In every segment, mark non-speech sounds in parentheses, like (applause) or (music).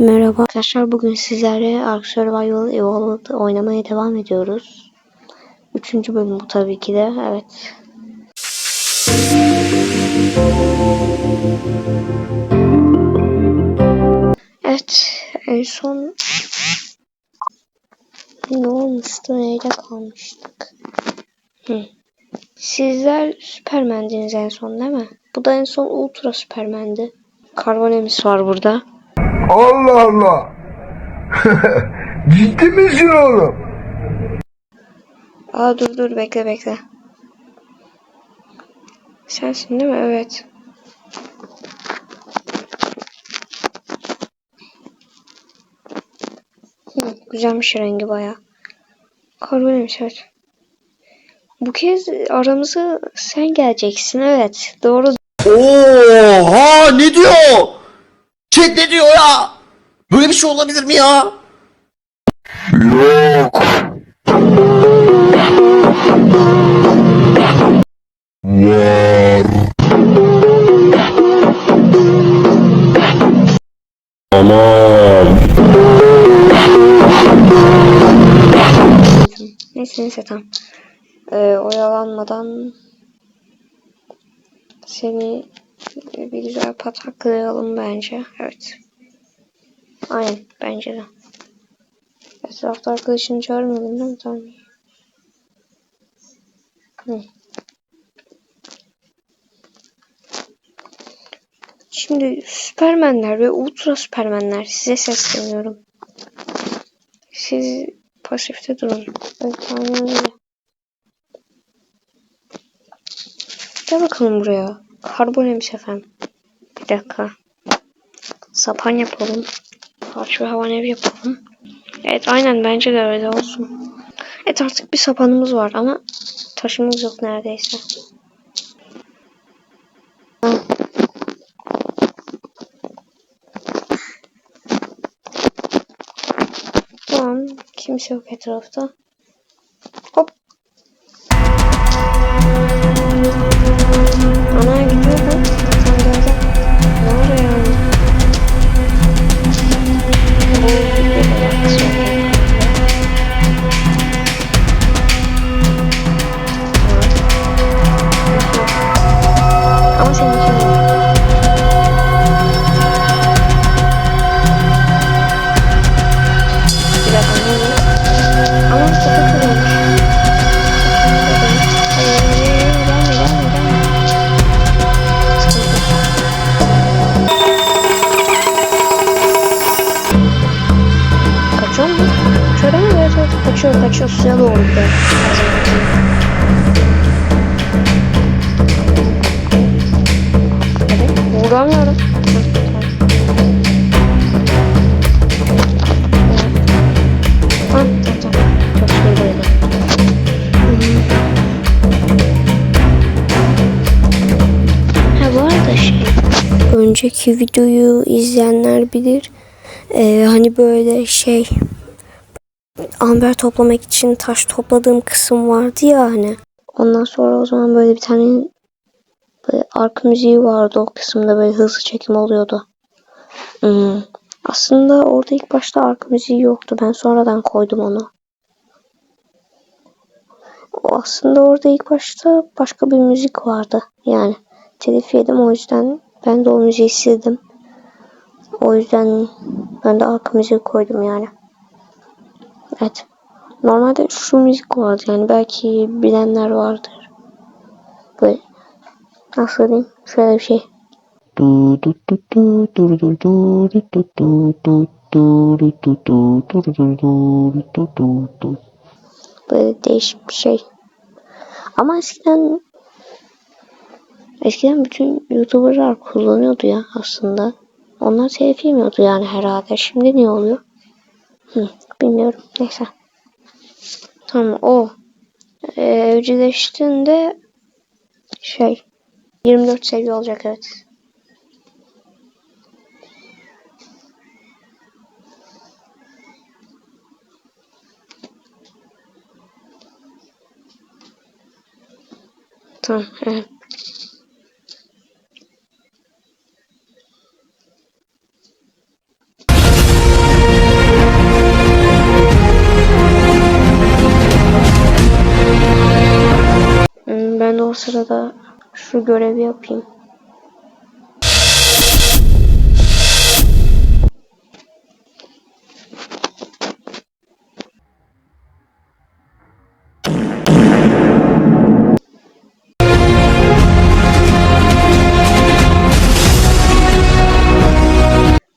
Merhaba arkadaşlar bugün sizlerle Ark Survival Evolved oynamaya devam ediyoruz. Üçüncü bölüm bu tabii ki de evet. Evet en son ne olmuştu neyle kalmıştık? Hı. Sizler Süpermen'diniz en son değil mi? Bu da en son Ultra Süpermen'di. Karbonemis var burada. Allah Allah. (laughs) Ciddi misin oğlum? Aa dur dur bekle bekle. Sensin değil mi? Evet. Hı, güzelmiş rengi baya. Karboneymiş evet. Bu kez aramıza sen geleceksin evet. Doğru. Oha ne diyor? Chat ne diyor ya? Böyle bir şey olabilir mi ya? Yok. Var. Aman. Neyse neyse tamam. Ee, oyalanmadan seni bir güzel pataklayalım bence. Evet. Aynen bence de. Etrafta arkadaşını çağırmadın değil mi? Tamam. Hı. Şimdi Süpermenler ve Ultra Süpermenler size sesleniyorum. Siz pasifte durun. Evet aynen öyle. Gel bakalım buraya. Karbonemiş efendim. Bir dakika. Sapan yapalım. Harç ve havan ev yapalım. Evet aynen bence de öyle olsun. Evet artık bir sapanımız var ama taşımız yok neredeyse. Tamam. Kimse yok etrafta. Kaçıyor, kaçıyor. Suya doğru gidiyor. Evet, vuramıyorum. Arada şey. Önceki videoyu izleyenler bilir. Ee, hani böyle şey amber toplamak için taş topladığım kısım vardı ya hani. Ondan sonra o zaman böyle bir tane böyle arka müziği vardı o kısımda böyle hızlı çekim oluyordu. Hmm. Aslında orada ilk başta arka müziği yoktu. Ben sonradan koydum onu. O aslında orada ilk başta başka bir müzik vardı. Yani telif yedim o yüzden ben de o müziği sildim. O yüzden ben de arka müziği koydum yani. Evet. Normalde şu müzik vardı yani belki bilenler vardır. Böyle nasıl diyeyim? Şöyle bir şey. Böyle değişik bir şey. Ama eskiden eskiden bütün YouTuber'lar kullanıyordu ya aslında. Onlar telif yemiyordu yani herhalde. Şimdi ne oluyor? Hı, bilmiyorum. Neyse. Tamam o. Ee, evcilleştiğinde şey 24 seviye olacak evet. Tamam. Evet. O sırada şu görevi yapayım.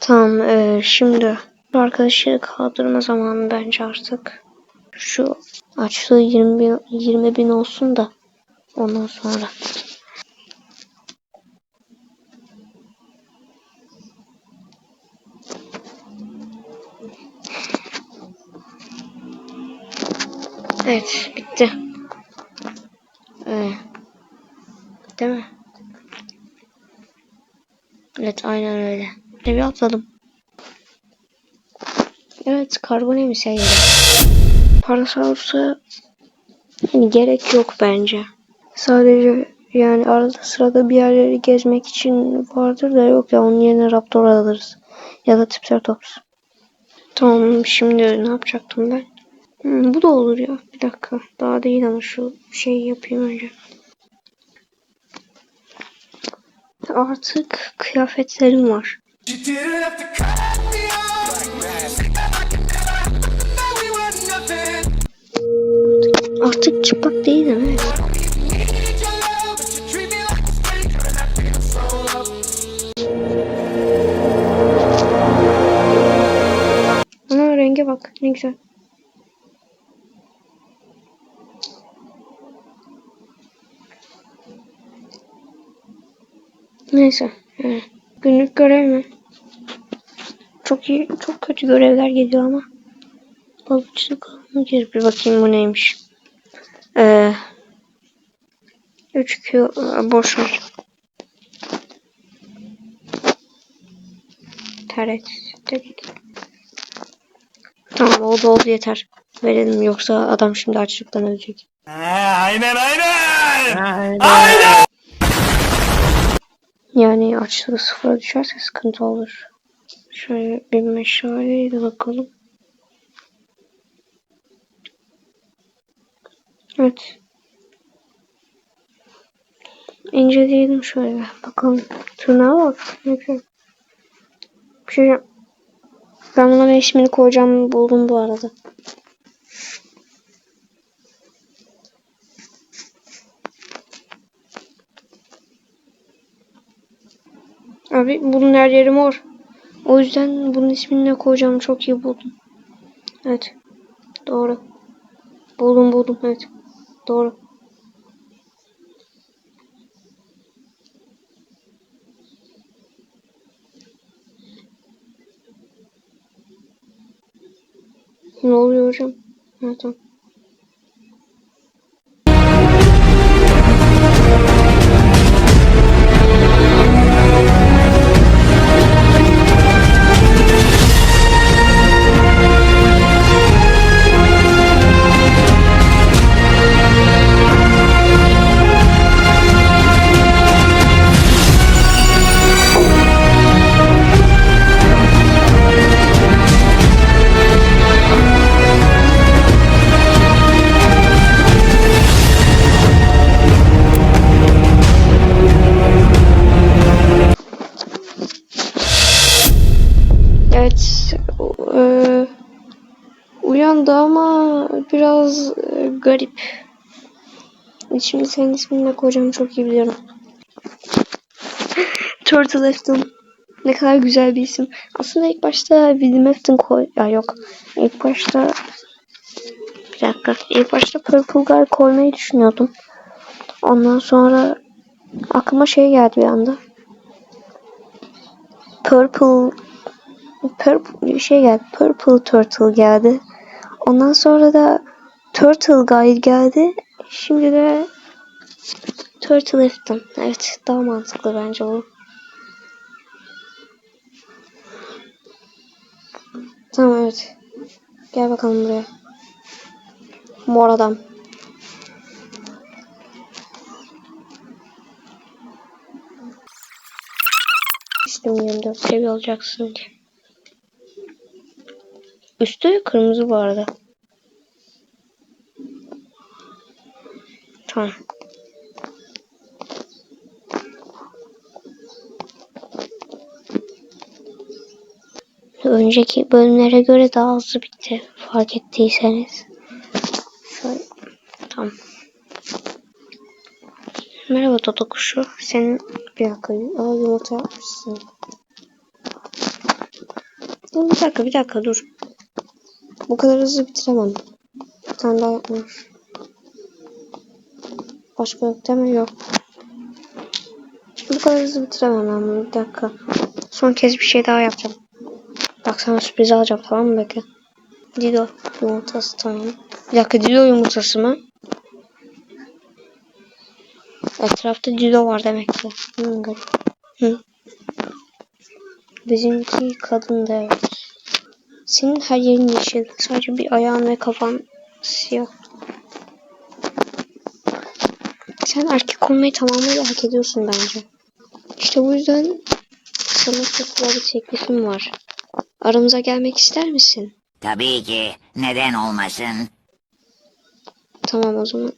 Tamam, eee, şimdi arkadaşı kaldırma zamanı bence artık. Şu açlığı 20 bin, 20 bin olsun da ondan sonra. Evet, bitti. Ee, değil mi? Evet, aynen öyle. Seviye atladım. Evet, karbon emisyen yeri. Parasaurus'a yani gerek yok bence. Sadece yani arada sırada bir yerleri gezmek için vardır da yok ya onun yerine Raptor alırız. Ya da Triceratops. Tamam şimdi ne yapacaktım ben? Hmm, bu da olur ya. Bir dakika. Daha değil ama şu şeyi yapayım önce. Artık kıyafetlerim var. Artık çıplak değilim evet. Bak ne güzel. Neyse. he. Günlük görev mi? Çok iyi, çok kötü görevler geliyor ama. Balıkçılık gir bir bakayım bu neymiş. Ee, 3 Q boş ver. Taret. Taret. Oldu oldu yeter. Verelim yoksa adam şimdi açlıktan ölecek. Aynen aynen. Yani açlığı sıfıra düşerse sıkıntı olur. Şöyle bir meşaleyle bakalım. Evet. İnceleyelim şöyle. Bakalım. Tırnağa bak. Ne güzel. Bir şey ben buna ismini koyacağımı buldum bu arada. Abi bunun her yeri mor. O yüzden bunun ismini ne koyacağımı çok iyi buldum. Evet. Doğru. Buldum buldum evet. Doğru. Ne oluyor hocam? Ha, tamam. Şimdi senin ismini ne koyacağımı çok iyi biliyorum. (laughs) Turtle Efton. Ne kadar güzel bir isim. Aslında ilk başta William Efton koy... Ya yok. İlk başta... Bir dakika. İlk başta Purple Guy koymayı düşünüyordum. Ondan sonra aklıma şey geldi bir anda. Purple Purple şey geldi. Purple Turtle geldi. Ondan sonra da Turtle Guy geldi. Şimdi de Turtle Efton. Evet daha mantıklı bence o. Tamam evet. Gel bakalım buraya. Mor adam. İşte 24 seviye olacaksın ki. Üstü kırmızı bu arada. Heh. Önceki bölümlere göre daha hızlı bitti. Fark ettiyseniz. Şöyle. Tamam. Merhaba Dodo kuşu. Senin bir dakika. Aa, yumurta yapmışsın. Dur bir dakika bir dakika dur. Bu kadar hızlı bitiremem. Bir tane daha yapmış. Başka yok değil mi? Yok. Bu kadar hızlı bitiremem ben bunu. Bir dakika. Son kez bir şey daha yapacağım. Bak sana sürpriz alacağım tamam mı bekle. Dido yumurtası tamam. Bir dakika Dido yumurtası mı? Etrafta Dido var demek ki. Hı. Hı. Bizimki kadın da evet. Senin her yerin yeşil. Sadece bir ayağın ve kafan siyah. Sen erkek olmayı tamamıyla hak ediyorsun bence. İşte bu yüzden sana çok güzel bir teklifim var. Aramıza gelmek ister misin? Tabii ki. Neden olmasın? Tamam o zaman.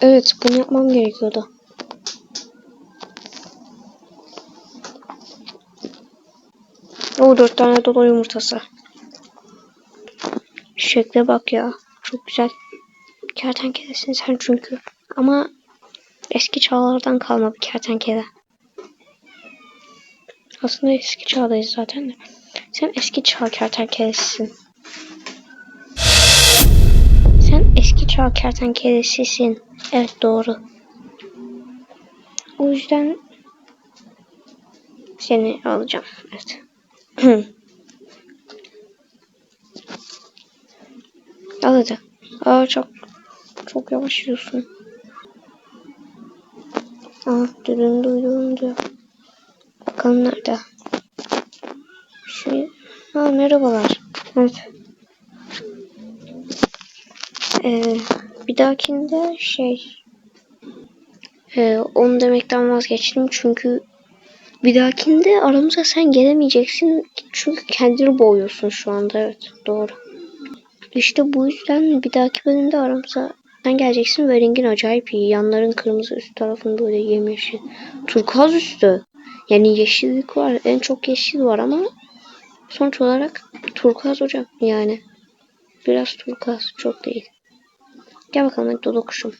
Evet bunu yapmam gerekiyordu. O dört tane dolu yumurtası. Şekle bak ya. Çok güzel. Kertenkelesin sen çünkü. Ama eski çağlardan kalma bir kertenkele. Aslında eski çağdayız zaten de. Sen eski çağ kertenkelesisin. Sen eski çağ kertenkelesisin. Evet doğru. O yüzden seni alacağım. Evet. (clears throat) Al hadi. Aa çok çok yavaş yürüyorsun. Aa düdüğünü duydum diyor. Bakalım nerede? Şu... Ha merhabalar. Evet. Ee, bir dahakinde şey... Ee, onu demekten vazgeçtim çünkü bir dahakinde aramıza sen gelemeyeceksin çünkü kendini boğuyorsun şu anda evet doğru. İşte bu yüzden bir dahaki bölümde aramıza sen geleceksin ve rengin acayip iyi. Yanların kırmızı üst tarafın böyle yemyeşil. Turkuaz üstü. Yani yeşillik var. En çok yeşil var ama sonuç olarak turkuaz hocam yani. Biraz turkuaz çok değil. Gel bakalım hadi dodo kuşum.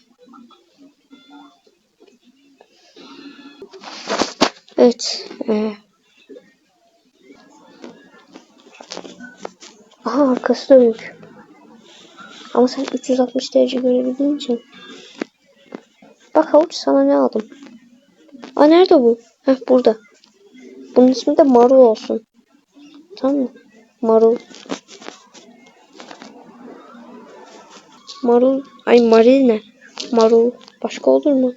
Evet. E... Aha arkası büyük. Ama sen 360 derece görebildiğin için. Bak havuç sana ne aldım. Aa nerede bu? Heh burada. Bunun ismi de Marul olsun. Tamam mı? Marul. Marul. Ay Maril ne? Marul. Başka olur mu?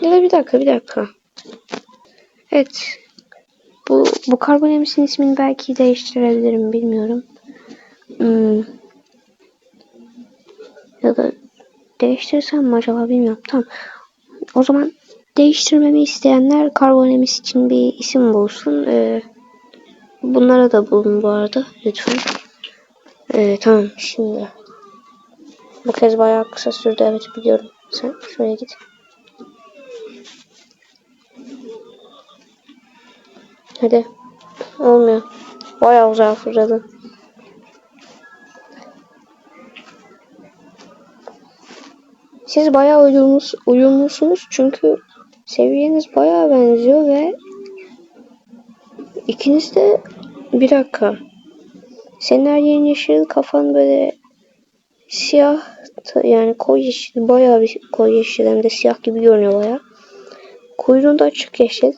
Ya da bir dakika bir dakika. Evet. Bu, bu karbon emisin ismini belki değiştirebilirim bilmiyorum. Hmm. Ya da değiştirsem mi acaba bilmiyorum. Tamam. O zaman değiştirmemi isteyenler karbon emis için bir isim bulsun. Ee, bunlara da bulun bu arada lütfen. Ee, tamam şimdi. Bu kez bayağı kısa sürdü evet biliyorum. Sen şuraya git. Hadi. Olmuyor. Bayağı uzağa fırladın. Siz bayağı uyumlus, uyumlusunuz çünkü seviyeniz bayağı benziyor ve ikiniz de bir dakika. Senin her yeşil, kafan böyle siyah yani koyu yeşil, bayağı bir koyu yeşil hem de siyah gibi görünüyor bayağı. Kuyruğunda açık yeşil.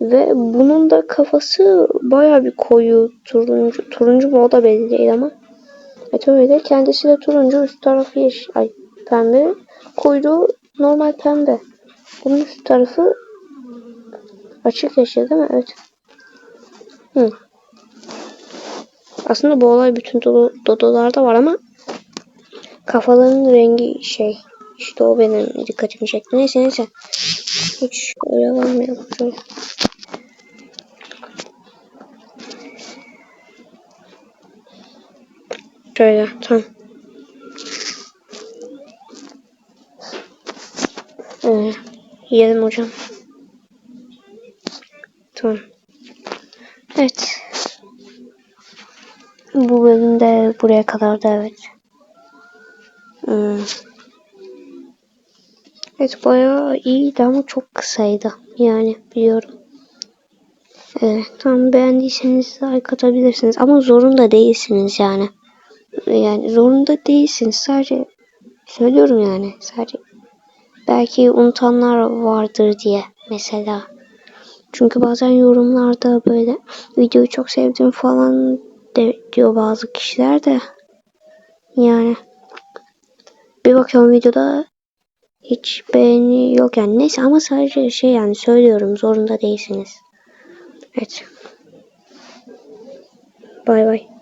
Ve bunun da kafası baya bir koyu turuncu. Turuncu mu o da belli değil ama. Evet öyle. Kendisi de turuncu. Üst tarafı yeşil. Ay pembe. Kuyruğu normal pembe. Bunun üst tarafı açık yeşil değil mi? Evet. Hı. Aslında bu olay bütün dodo, dodolarda var ama kafalarının rengi şey. İşte o benim dikkatimi çekti. Neyse neyse. Hiç oyalanmayalım şöyle. Şöyle tamam. Ee, yiyelim hocam. Tamam. Evet. Bu bölümde buraya kadar da evet. Hmm. Evet bayağı iyiydi ama çok kısaydı. Yani biliyorum. Evet, tamam beğendiyseniz like atabilirsiniz ama zorunda değilsiniz yani. Yani zorunda değilsiniz sadece söylüyorum yani sadece belki unutanlar vardır diye mesela. Çünkü bazen yorumlarda böyle videoyu çok sevdim falan de, diyor bazı kişiler de yani bir bakıyorum videoda hiç beğeni yok yani neyse ama sadece şey yani söylüyorum zorunda değilsiniz. Evet. Bay bay.